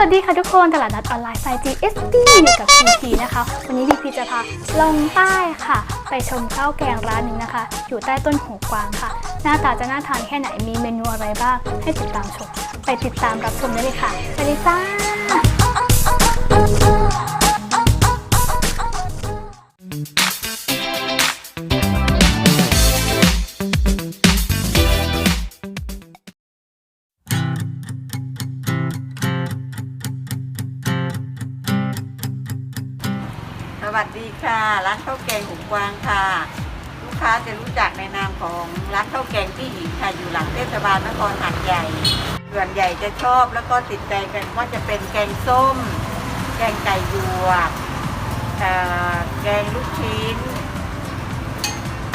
วัสดีค่ะทุกคนตลาดนัดออนไลน์ไซต์ GSP อยู่กับพีพีนะคะ วันนี้พีพีจะพาลงใต้ค่ะ ไปชมข้าวแกงร้านหนึ่งนะคะ อยู่ใต้ต้นหูกวางค่ะ หน้าตาจะน่าทานแค่ไหนมีเมนูอะไรบ้าง ให้ติดตามชม ไปติดตามรับชมได้เลยค่ะสวัสดีจ้า วัสดีค่ะ ร้านข้าวแกงหุงกวางค่ะ ลูกค้าจะรู้จักในนามของร้านข้าวแกงพี่หญิงค่ะอยู่หลังเทศบาลนครหัดใหญ่ส่วนใหญ่จะชอบแล้วก็ติดใจกันว่าจะเป็นแกงส้ม แกงไก่หยวกแกงลูกชิ้น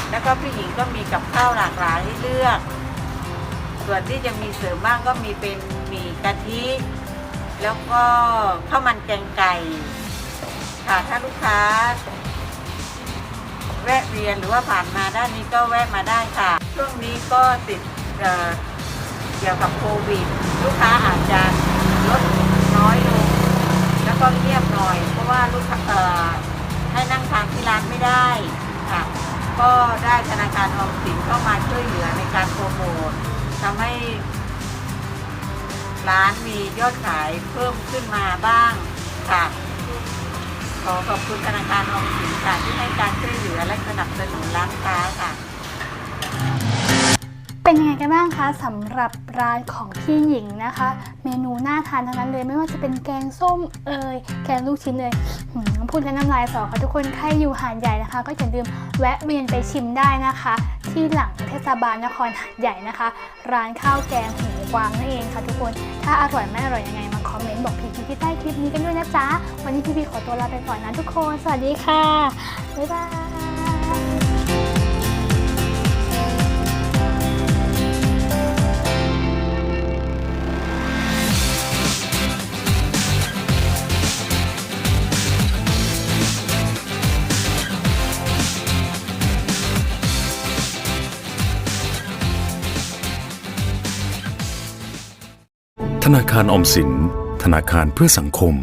แล้วก็พี่หญิงก็มีกับข้าวหลากหลายให้เลือก ส่วนที่จะมีเสริมบ้างก็มีเป็นหมี่กะทิ แล้วก็ข้าวมันแกงไก่ ค่ะถ้าลูกค้า แวะเวียนหรือว่าผ่านมาด้านนี้ก็แวะมาได้ค่ะ ช่วงนี้ก็ติดเอ่อเกี่ยวกับโควิด ลูกค้าอาจจะลดน้อยลงแล้วก็เงียบหน่อย เพราะว่าลูกค้าเอ่อให้นั่งทานที่ร้านไม่ได้ค่ะ ก็ได้ธนาคารออมสินเข้ามาช่วยเหลือในการโปรโมททำให้ ร้านมียอดขายเพิ่มขึ้นมาบ้างค่ะ ขอขอบคุณธนาคารออมสินค่ะที่ให้การช่วยเหลือและสนับสนุนร้านค้าค่ะ เป็นยังไงกันบ้างคะสำหรับร้านของพี่หญิงนะคะ เมนูน่าทานทั้งนั้นเลยไม่ว่าจะเป็นแกงส้มเอ่ยแกงลูกชิ้นเลยหืมพูดแล้วน้ำลายสอค่ะทุกคนใครอยู่หาดใหญ่นะคะ ก็อย่าลืมแวะเวียนไปชิมได้นะคะ ที่หลังเทศบาลนครหาดใหญ่นะคะ ร้านข้าวแกงหูกวางนั่นเองค่ะทุกคนถ้าอร่อยไม่อร่อยยังไงมา เมนต์บอกพีพีที่ใต้คลิปนี้กันด้วยนะจ๊ะ วันนี้พีพีขอตัวลาไปก่อนนะทุกคน สวัสดีค่ะ บ๊ายบายธนาคารออมสิน ธนาคารเพื่อสังคม